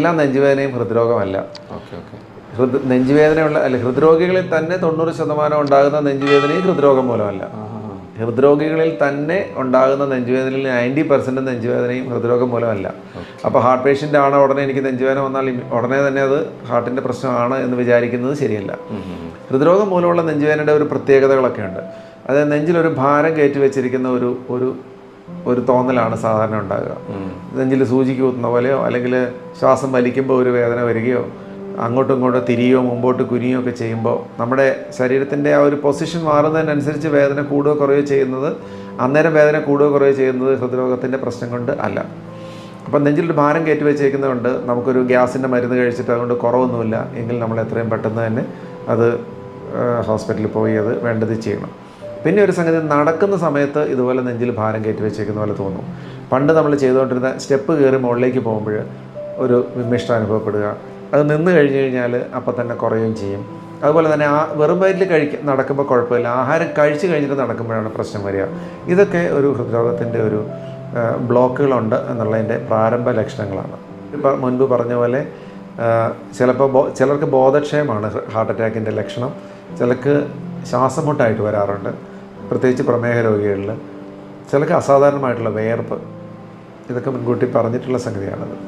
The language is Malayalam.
എല്ലാ നെഞ്ചുവേദനയും ഹൃദ്രോഗമല്ല. Okay okay. ഹൃദ് നെഞ്ചുവേദനയുള്ള അല്ല ഹൃദ്രോഗികളിൽ തന്നെ തൊണ്ണൂറ് ശതമാനം ഉണ്ടാകുന്ന നെഞ്ചുവേദനയും ഹൃദ്രോഗം മൂലമല്ല. ഹൃദ്രോഗികളിൽ തന്നെ ഉണ്ടാകുന്ന നെഞ്ചുവേദനയിൽ നയന്റി പെർസെന്റ് നെഞ്ചുവേദനയും ഹൃദ്രോഗം മൂലമല്ല. അപ്പോൾ ഹാർട്ട് പേഷ്യന്റ് ആണ് ഉടനെ എനിക്ക് നെഞ്ചുവേദന വന്നാൽ ഉടനെ തന്നെ അത് ഹാർട്ടിന്റെ പ്രശ്നമാണ് എന്ന് വിചാരിക്കുന്നത് ശരിയല്ല. ഹൃദ്രോഗം മൂലമുള്ള നെഞ്ചുവേദനയുടെ ഒരു പ്രത്യേകതകളൊക്കെ ഉണ്ട് അതായത് നെഞ്ചിലൊരു ഭാരം കയറ്റി വെച്ചിരിക്കുന്ന ഒരു ഒരു ഒരു തോന്നലാണ് സാധാരണ ഉണ്ടാകുക. നെഞ്ചിൽ സൂചി കുത്തുന്ന പോലെയോ അല്ലെങ്കിൽ ശ്വാസം വലിക്കുമ്പോൾ ഒരു വേദന വരികയോ അങ്ങോട്ടും ഇങ്ങോട്ടോ തിരിയോ മുമ്പോട്ട് കുനിയോ ഒക്കെ ചെയ്യുമ്പോൾ നമ്മുടെ ശരീരത്തിന്റെ ആ ഒരു പൊസിഷൻ മാറുന്നതിനനുസരിച്ച് വേദന കൂടുകയോ കുറയോ ചെയ്യുന്നത് അന്നേരം വേദന കൂടുകയോ കുറയോ ചെയ്യുന്നത് ഹൃദ്രോഗത്തിന്റെ പ്രശ്നം കൊണ്ട് അല്ല. അപ്പം നെഞ്ചിലൊരു ഭാരം കയറ്റി വെച്ചേക്കുന്നതുകൊണ്ട് നമുക്കൊരു ഗ്യാസിന്റെ മരുന്ന് കഴിച്ചിട്ട് അതുകൊണ്ട് കുറവൊന്നുമില്ല. എങ്കിൽ നമ്മൾ എത്രയും പെട്ടെന്ന് തന്നെ അത് ഹോസ്പിറ്റലിൽ പോയി അത് വേണ്ടത് ചെയ്യണം. പിന്നെ ഒരു സംഗതി നടക്കുന്ന സമയത്ത് ഇതുപോലെ നെഞ്ചിൽ ഭാരം കയറ്റി വെച്ചേക്കുന്ന പോലെ തോന്നും. പണ്ട് നമ്മൾ ചെയ്തുകൊണ്ടിരുന്ന സ്റ്റെപ്പ് കയറി മുകളിലേക്ക് പോകുമ്പോൾ ഒരു വിമിഷ്ടം അനുഭവപ്പെടുക. അത് നിന്ന് കഴിഞ്ഞ് കഴിഞ്ഞാൽ അപ്പം തന്നെ കുറയുകയും ചെയ്യും. അതുപോലെ തന്നെ ആ വെറും വയറ്റിൽ കഴിക്ക നടക്കുമ്പോൾ കുഴപ്പമില്ല. ആഹാരം കഴിച്ച് കഴിഞ്ഞിട്ട് നടക്കുമ്പോഴാണ് പ്രശ്നം വരിക. ഇതൊക്കെ ഒരു ഹൃദ്രോഗത്തിന്റെ ഒരു ബ്ലോക്കുകളുണ്ട് എന്നുള്ളതിന്റെ പ്രാരംഭ ലക്ഷണങ്ങളാണ്. ഇപ്പം മുൻപ് പറഞ്ഞ പോലെ ചിലപ്പോൾ ബോ ചിലർക്ക് ബോധക്ഷയമാണ് ഹാർട്ട് അറ്റാക്കിന്റെ ലക്ഷണം. ചിലർക്ക് ശ്വാസം മുട്ടായിട്ട് വരാറുണ്ട്. പ്രത്യേകിച്ച് പ്രമേഹ രോഗികളിൽ ചിലർക്ക് അസാധാരണമായിട്ടുള്ള വേർപ്പ് ഇതൊക്കെ മുൻകൂട്ടി പറഞ്ഞിട്ടുള്ള സംഗതിയാണത്.